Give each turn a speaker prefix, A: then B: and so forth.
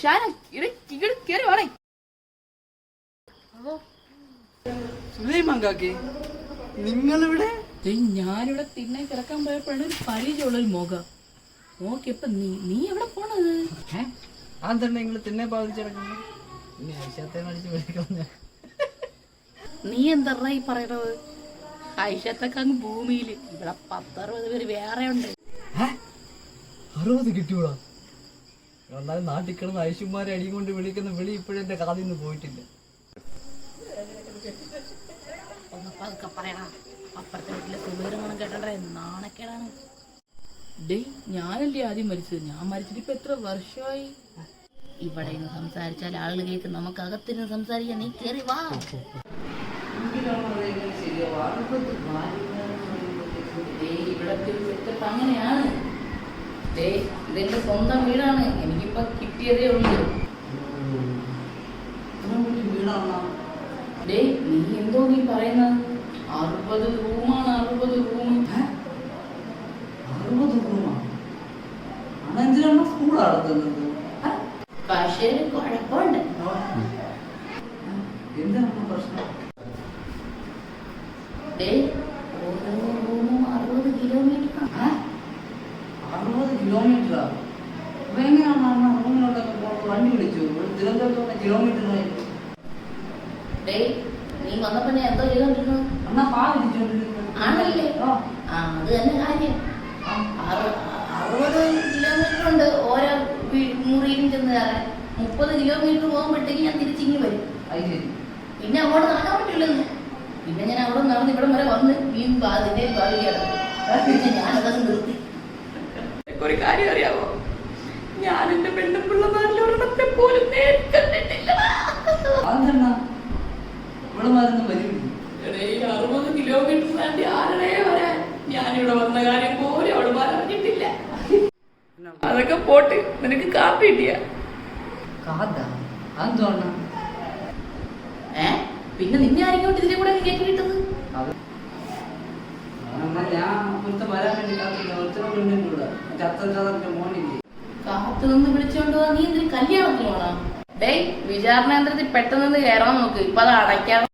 A: ഷാന? ഇവിടെ
B: നിങ്ങളിവിടെ?
A: ഞാനിവിടെ തിന്നെ കിടക്കാൻ പോയപ്പോഴാണ് ഒരു പരിചയമുള്ള ഒരു മുഖം ഇപ്പൊ നീ നീ എവിടെ പോണത്?
B: അതെന്താ നിങ്ങൾ തിന്നെ ബാധിച്ചിടക്കുന്നു
A: നീ എന്താ ഈ പറയണത്? ഐഷത്തൊക്കെ അങ്ങ് ഭൂമിയിൽ. ഇവിടെ പത്തറുപത് പേര് വേറെ ഉണ്ട്
B: അറുപത് കിട്ടിയോളാ എന്നാലും നാട്ടിൽ കിടന്ന് ഐശുമാരെ അടിയും കൊണ്ട് വിളിക്കുന്ന വിളി ഇപ്പോഴും എന്റെ കാതിൽ നിന്ന് പോയിട്ടില്ല.
A: അപ്പുറത്തെ വീട്ടിലെ സുബീരങ്ങളും കേട്ടേ നാണക്കേടാണ്. ഡേയ് ഞാനല്ലേ ആദ്യം മരിച്ചത്? ഞാൻ മരിച്ചിട്ട് ഇപ്പൊ എത്ര വർഷമായി ഇവിടെ നിന്ന് സംസാരിച്ചാൽ ആളുകൾ കേൾക്കും. നമുക്ക് അകത്തിരുന്ന് സംസാരിക്കാൻ നീ കേറി വാ. അങ്ങനെയാണ്. ഡേയ്, ഇതെന്റെ സ്വന്തം വീടാണ്. എനിക്കിപ്പോ കിട്ടിയതേ ഉള്ളൂ. ഡേ നീ എന്തോ നീ പറയുന്നത് അറുപത് റൂമാണ് അറുപത് റൂം.
B: അറുപത് റൂമാണ് സ്കൂൾ നടത്തുന്നത്
A: പക്ഷേ കുഴപ്പമുണ്ട്.
B: എന്താണ് പ്രശ്നം?
A: ഡേയ് ഓരോ റൂമും അറുപത് കിലോമീറ്റർ
B: അറുപത് കിലോമീറ്ററാ അപ്പൊ എങ്ങനെയാണ് അണ്ണാ റൂമിലോട്ടൊക്കെ വണ്ടി വിളിച്ചു. ഒരു തിരുവനന്തപുരത്തോടെ കിലോമീറ്റർ
A: ഡേയ് നീ വന്നപ്പോ ഞാൻ എന്തോ ചെയ്തോണ്ടിരുന്നു?
B: അണ്ണാ പാ വിളിച്ചോണ്ടിരുന്നു
A: ആണല്ലേ? ആ. അത് തന്നെ കാര്യം. അറു- അറുപത് കിലോമീറ്റർ ഉണ്ട് ഓരോ മുറിയിലും ചെന്ന് കയറാൻ. മുപ്പത് കിലോമീറ്റർ പോകുമ്പോഴത്തേക്ക് ഞാൻ തിരിച്ചിങ്ങി വരും. പിന്നെ അങ്ങോട്ട് നടക്കാൻ പറ്റില്ലെന്ന് പിന്നെ ഞാൻ അവിടെ നടന്ന് ഇവിടം വരെ വന്ന് വീണ്ടും അതിന്റെ ബാധിക്കാണ് ഞാനതൊക്കെ നിർത്തി. ഒരു കാര്യം അറിയാമോ ഞാൻ എന്റെ പെണ്ണും പിള്ളമാരിലൊരെണ്ണത്തെ പോലും കണ്ടിട്ടില്ല അറുപത് കിലോമീറ്റർ താണ്ടി ആരുടെ വരാൻ? ഞാനിവിടെ വന്ന കാര്യം പോലും അവിടെ പറഞ്ഞിട്ടില്ല. അതൊക്കെ പോട്ട് നിനക്ക് കാപ്പി കിട്ടിയ? ഏ? പിന്നെ നിന്നെ ആരെങ്കിലും ഇതിലെ കൂടെ കേക്ക് കിട്ടുന്നത്
B: ഞാൻ വരാൻ വേണ്ടി കാത്തില്ല ഒരുത്തനോട്
A: നീ കല്യാണത്തിന് പോണോ ഡേയ് വിചാരണ യന്ത്രത്തിൽ പെട്ടെന്ന് കയറണം നോക്ക് ഇപ്പൊ അത് അടയ്ക്കാൻ